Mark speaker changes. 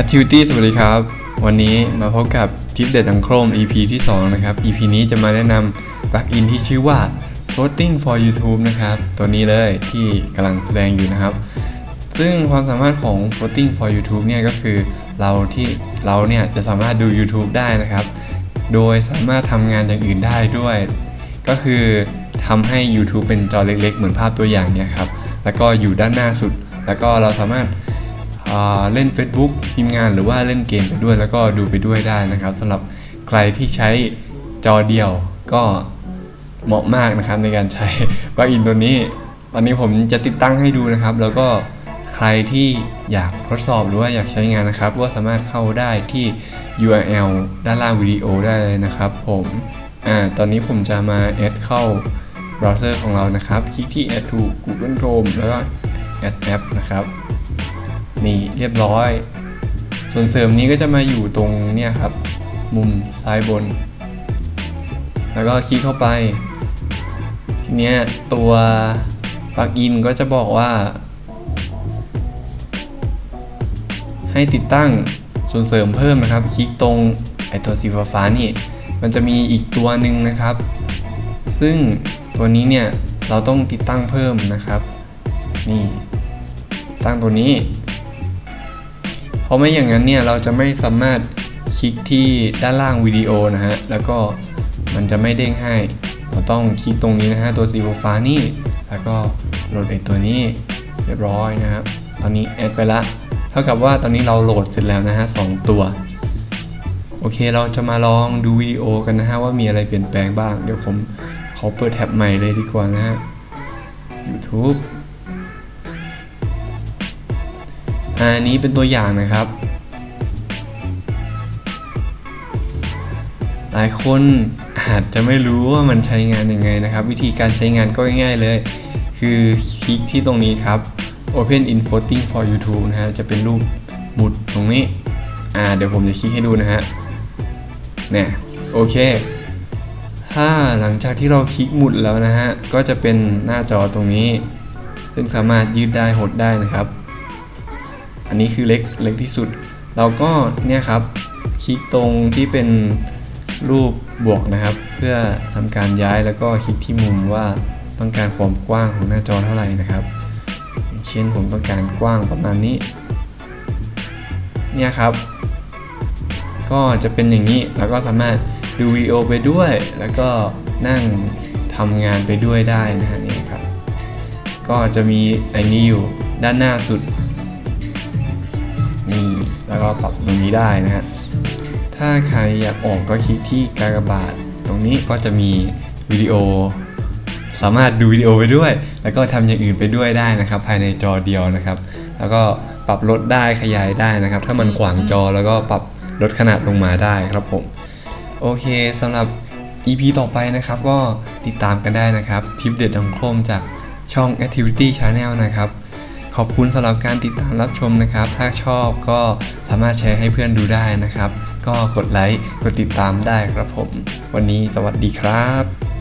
Speaker 1: Activity สวัสดีครับ วันนี้มาพบกับทิปเด็ดอังโครม EP ที่ 2 นะครับ EP นี้จะมาแนะนำปลั๊กอินที่ชื่อว่า Floating for YouTube นะครับ ตัวนี้เลยที่กำลังแสดงอยู่นะครับ ซึ่งความสามารถของ Floating for YouTube เนี่ยก็คือเราที่เราเนี่ยจะสามารถดู YouTube ได้นะครับ โดยสามารถทำงานอย่างอื่นได้ด้วย ก็คือทำให้ YouTube เป็นจอเล็กๆ เหมือนภาพตัวอย่างเนี่ยครับ แล้วก็อยู่ด้านหน้าสุด แล้วก็เราสามารถ เล่น Facebook ทีมงานหรือว่าเล่นเกมไปด้วยแล้วก็ดูไปด้วยได้นะครับสำหรับใครที่ใช้จอเดียวก็เหมาะมากนะครับในการใช้ปลั๊กอินตัวนี้ ตอนนี้ผมจะติดตั้งให้ดูนะครับ แล้วก็ใครที่อยากทดสอบหรือว่าอยากใช้งานนะครับ ก็สามารถเข้าได้ที่ URL ด้านล่างวิดีโอได้เลยนะครับ ผมอ่าตอนนี้ผมจะมาแอดเข้าเบราว์เซอร์ของเรานะครับ คลิกที่ add to Google Chrome แล้วก็ add app นะครับ นี่เรียบร้อย ส่วนเสริมนี้ก็จะมาอยู่ตรงเนี่ยครับ มุมซ้ายบน แล้วก็คลิกเข้าไป ทีเนี้ยตัวปลั๊กอินก็จะบอกว่า ให้ติดตั้งส่วนเสริมเพิ่มนะครับ คลิกตรงไอตัวสีฟ้านี่ มันจะมีอีกตัวหนึ่งนะครับ ซึ่งตัวนี้เนี่ยเราต้องติดตั้งเพิ่มนะครับ นี่ตั้งตัวนี้ เพราะไม่อย่างนั้นเนี่ยเราจะไม่สามารถคลิกที่ด้านล่างวิดีโอนะฮะ แล้วก็มันจะไม่เด้งให้ เราต้องคลิกตรงนี้นะฮะ ตัวสีฟ้านี่ แล้วก็โหลดไอตัวนี้เรียบร้อยนะครับ ตอนนี้แอดไปละ เท่ากับว่าตอนนี้เราโหลดเสร็จแล้วนะฮะสองตัว โอเคเราจะมาลองดูวิดีโอกันนะฮะว่ามีอะไรเปลี่ยนแปลงบ้าง เดี๋ยวผมขอเปิดแท็บใหม่เลยดีกว่านะฮะ YouTube อันนี้เป็นตัวอย่างนะครับ หลายคนอาจจะไม่รู้ว่ามันใช้งานยังไงนะครับ วิธีการใช้งานก็ง่ายๆเลย คือคลิกที่ตรงนี้ครับ Open in Floating for YouTube นะฮะจะเป็นรูปหมุดตรงนี้ อ่า เดี๋ยวผมจะคลิกให้ดูนะฮะเนี่ยโอเค ถ้าหลังจากที่เราคลิกหมุดแล้วนะฮะ ก็จะเป็นหน้าจอตรงนี้ ซึ่งสามารถยืดได้หดได้นะครับ อันนี้คือเล็กเล็กที่สุด เราก็เนี่ยครับคลิกตรงที่เป็นรูปบวกนะครับ เพื่อทำการย้ายแล้วก็คลิกที่มุมว่าต้องการความกว้างของหน้าจอเท่าไหร่นะครับ เช่นผมต้องการกว้างประมาณนี้ เนี่ยครับ ก็จะเป็นอย่างนี้แล้วก็สามารถดูวีโอไปด้วย แล้วก็นั่งทำงานไปด้วยได้นะฮะนี่ครับ ก็จะมีไอ้นี้อยู่ด้านหน้าสุด นี่แล้วก็ปรับตรงนี้ได้นะฮะถ้าใครอยากออกก็คลิกที่กากบาท ตรงนี้ก็จะมีวิดีโอ สามารถดูวิดีโอไปด้วย แล้วก็ทำอย่างอื่นไปด้วยได้นะครับ ภายในจอเดียวนะครับ แล้วก็ปรับลดได้ขยายได้นะครับ ถ้ามันขวางจอแล้วก็ปรับลดขนาดลงมาได้ครับผม โอเคสำหรับ EP ต่อไปนะครับ ก็ติดตามกันได้นะครับทิปเด็ดดังโครมจากช่อง Activity Channel นะครับ ขอบคุณสำหรับการติดตามรับชมนะครับ ถ้าชอบก็สามารถแชร์ให้เพื่อนดูได้นะครับ ก็กดไลค์ กดติดตามได้ครับผม วันนี้สวัสดีครับ